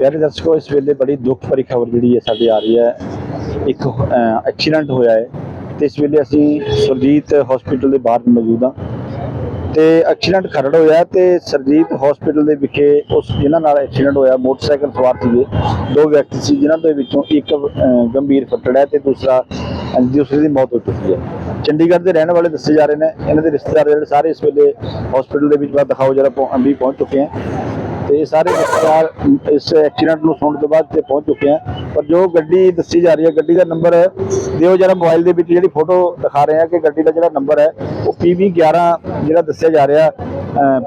ਪਿਆਰੇ ਦਰਸ਼ਕੋ, ਇਸ ਵੇਲੇ ਬੜੀ ਦੁੱਖ ਭਰੀ ਖਬਰ ਜਿਹੜੀ ਹੈ ਸਾਡੇ ਆ ਰਹੀ ਹੈ। ਇੱਕ ਐਕਸੀਡੈਂਟ ਹੋਇਆ ਹੈ ਤੇ ਇਸ ਵੇਲੇ ਅਸੀਂ ਸੁਰਜੀਤ ਹਸਪੀਟਲ ਦੇ ਬਾਹਰ ਮੌਜੂਦ ਹਾਂ ਤੇ ਐਕਸੀਡੈਂਟ ਖਰੜ ਹੋਇਆ ਤੇ ਸਰਜੀਤ ਹਸਪੀਟਲ ਦੇ ਵਿਖੇ ਉਸ, ਜਿਨ੍ਹਾਂ ਨਾਲ ਐਕਸੀਡੈਂਟ ਹੋਇਆ, ਮੋਟਰਸਾਈਕਲ ਸਵਾਰ ਸੀਗੇ। ਦੋ ਵਿਅਕਤੀ ਸੀ, ਜਿਨ੍ਹਾਂ ਦੇ ਵਿੱਚੋਂ ਇੱਕ ਗੰਭੀਰ ਫੱਟੜ ਹੈ ਤੇ ਦੂਸਰਾ ਦੂਸਰੇ ਦੀ ਮੌਤ ਹੋ ਚੁੱਕੀ ਹੈ। ਚੰਡੀਗੜ੍ਹ ਦੇ ਰਹਿਣ ਵਾਲੇ ਦੱਸੇ ਜਾ ਰਹੇ ਨੇ। ਇਹਨਾਂ ਦੇ ਰਿਸ਼ਤੇਦਾਰ ਜਿਹੜੇ ਸਾਰੇ ਇਸ ਵੇਲੇ ਹਸਪੀਟਲ ਦੇ ਵਿੱਚ ਬਾਅਦ ਦਿਖਾਓ ਜਰਾ, ਪਹੁੰ- ਵੀ ਪਹੁੰਚ ਚੁੱਕੇ ਹਨ ਤੇ ਸਾਰੇ ਰਿਸ਼ਤੇਦਾਰ ਇਸ ਐਕਸੀਡੈਂਟ ਨੂੰ ਸੁਣਨ ਤੋਂ ਬਾਅਦ ਤੇ ਪਹੁੰਚ ਚੁੱਕੇ ਹਨ ਪਰ ਜੋ ਗੱਡੀ ਦੱਸੀ ਜਾ ਰਹੀ ਹੈ, ਗੱਡੀ ਦਾ ਨੰਬਰ ਦਿਓ ਜਰਾ ਮੋਬਾਈਲ ਦੇ ਵਿੱਚ ਜਿਹੜੀ ਫੋਟੋ ਦਿਖਾ ਰਹੇ ਆ ਕਿ ਗੱਡੀ ਦਾ ਜਿਹੜਾ ਨੰਬਰ ਹੈ, ਉਹ PV11 ਜਿਹੜਾ ਦੱਸਿਆ ਜਾ ਰਿਹਾ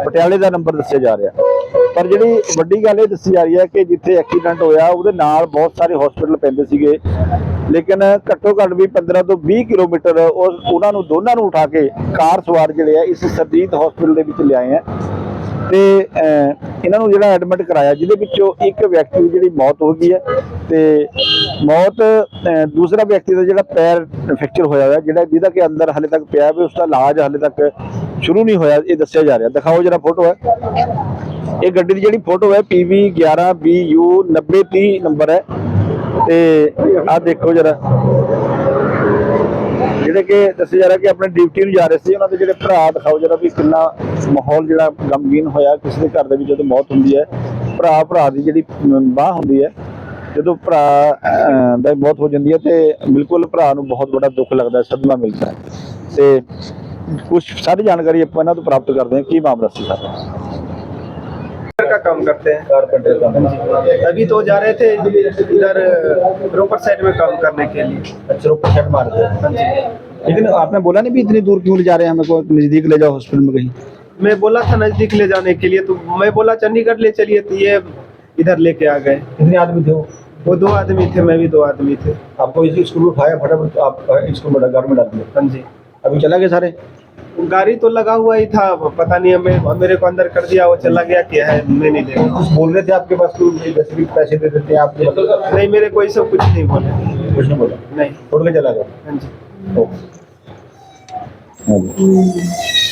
ਪਟਿਆਲੇ ਦਾ ਨੰਬਰ ਦੱਸਿਆ ਜਾ ਰਿਹਾ। ਪਰ ਜਿਹੜੀ ਵੱਡੀ ਗੱਲ ਇਹ ਦੱਸੀ ਜਾ ਰਹੀ ਹੈ ਕਿ ਜਿੱਥੇ ਐਕਸੀਡੈਂਟ ਹੋਇਆ, ਉਹਦੇ ਨਾਲ ਬਹੁਤ ਸਾਰੇ ਹਸਪੀਟਲ ਪੈਂਦੇ ਸੀਗੇ। ਲੇਕਿਨ ਘੱਟੋ ਘੱਟ ਵੀ 15 ਤੋਂ 20 ਕਿਲੋਮੀਟਰ ਉਹ, ਉਹਨਾਂ ਨੂੰ ਦੋਨਾਂ ਨੂੰ ਉਠਾ ਕੇ ਕਾਰ ਸਵਾਰ ਜਿਹੜੇ ਆ, ਇਸ ਸਰਜੀਤ ਹਸਪੀਟਲ ਦੇ ਵਿੱਚ ਲਿਆਏ ਆ। ਤੇ ਇਹਨਾਂ ਨੂੰ ਜਿਹੜਾ ਐਡਮਿਟ ਕਰਾਇਆ, ਜਿਹਦੇ ਵਿੱਚੋਂ ਇੱਕ ਵਿਅਕਤੀ ਦੀ ਜਿਹੜੀ ਮੌਤ ਹੋ ਗਈ ਹੈ ਤੇ ਮੌਤ ਦੂਸਰਾ ਵਿਅਕਤੀ ਦਾ ਜਿਹੜਾ ਪੈਰ ਫ੍ਰੈਕਚਰ ਹੋਇਆ ਹੋਇਆ, ਜਿਹੜਾ ਜਿਹਦਾ ਕਿ ਅੰਦਰ ਹਲੇ ਤੱਕ ਪਿਆ ਵੀ ਉਸ ਦਾ ਇਲਾਜ ਹਲੇ ਤੱਕ ਸ਼ੁਰੂ ਨਹੀਂ ਹੋਇਆ, ਇਹ ਦੱਸਿਆ ਜਾ ਰਿਹਾ। ਦਿਖਾਓ ਜਰਾ ਫੋਟੋ ਹੈ। ਇਹ ਗੱਡੀ ਦੀ ਜਿਹੜੀ ਫੋਟੋ ਹੈ PV11BU 9030 ਨੰਬਰ ਹੈ। ਤੇ ਆਹ ਦੇਖੋ ਜਰਾ। ਜਿਹੜੇ ਕਿ ਦੱਸਿਆ ਜਾ ਰਿਹਾ ਕਿ ਆਪਣੇ ਡਿਊਟੀ ਨੂੰ ਜਾ ਰਹੇ ਸੀ ਉਹਨਾਂ ਦੇ ਜਿਹੜੇ ਭਰਾ ਦਿਖਾਓ ਜਰਾ ਵੀ ਕਿੰਨਾ ਮਾਹੌਲ ਜਿਹੜਾ ਗਮਗੀਨ ਹੋਇਆ ਕਿਸੇ ਦੇ ਘਰ ਦੇ ਵਿੱਚ ਜਦੋਂ ਮੌਤ ਹੁੰਦੀ ਹੈ ਭਰਾ ਭਰਾ ਦੀ ਜਿਹੜੀ ਬਾਹ ਹੁੰਦੀ ਹੈ ਜਦੋਂ ਭਰਾ ਅਹ, ਦਾ ਮੌਤ ਹੋ ਜਾਂਦੀ ਹੈ ਤੇ ਬਿਲਕੁਲ ਭਰਾ ਨੂੰ ਬਹੁਤ ਵੱਡਾ ਦੁੱਖ ਲੱਗਦਾ ਹੈ ਸਦਮਾ ਮਿਲਦਾ ਹੈ ਤੇ ਕੁਝ ਸਾਰੀ ਜਾਣਕਾਰੀ ਆਪਾਂ ਇਹਨਾਂ ਤੋਂ ਪ੍ਰਾਪਤ ਕਰਦੇ ਹਾਂ ਕੀ ਮਾਮਲਾ ਸੀ ਸਾਰਾ का काम करते हैं ਕਾਰਪੈਂਟਰ ਦਾ अभी तो जा रहे थे इधर रोपर साइड में काम करने के लिए अच्छा ऊपर शर्ट मार दे हाँ जी लेकिन आपने बोला नहीं भी इतनी दूर क्यों ले जा रहे हैं? हमें को नज़दीक ले जाओ हॉस्पिटल में कहीं। मैं बोला था नज़दीक ले जाने के लिए तो मैं बोला चंडीगढ़ ले चलिए। तो ये इधर लेके आ गए। कितने आदमी थे वो? वो दो आदमी थे मैं भी दो आदमी थे। आपको इसी स्कूल में उठाया फटाफट आप स्कूल में घर में डाल दिया? हाँ जी। अभी चला गए सारे? गाड़ी तो लगा हुआ ही था पता नहीं हमें मेरे को अंदर कर दिया वो चला गया क्या है मैं नहीं देखा कुछ बोल रहे थे आपके पास दस भी पैसे दे देते हैं आप नहीं मेरे को ये सब कुछ नहीं बोले। कुछ नहीं बोला? नहीं। छोड़ के चला गया? हाँ जी। Oh. Ano?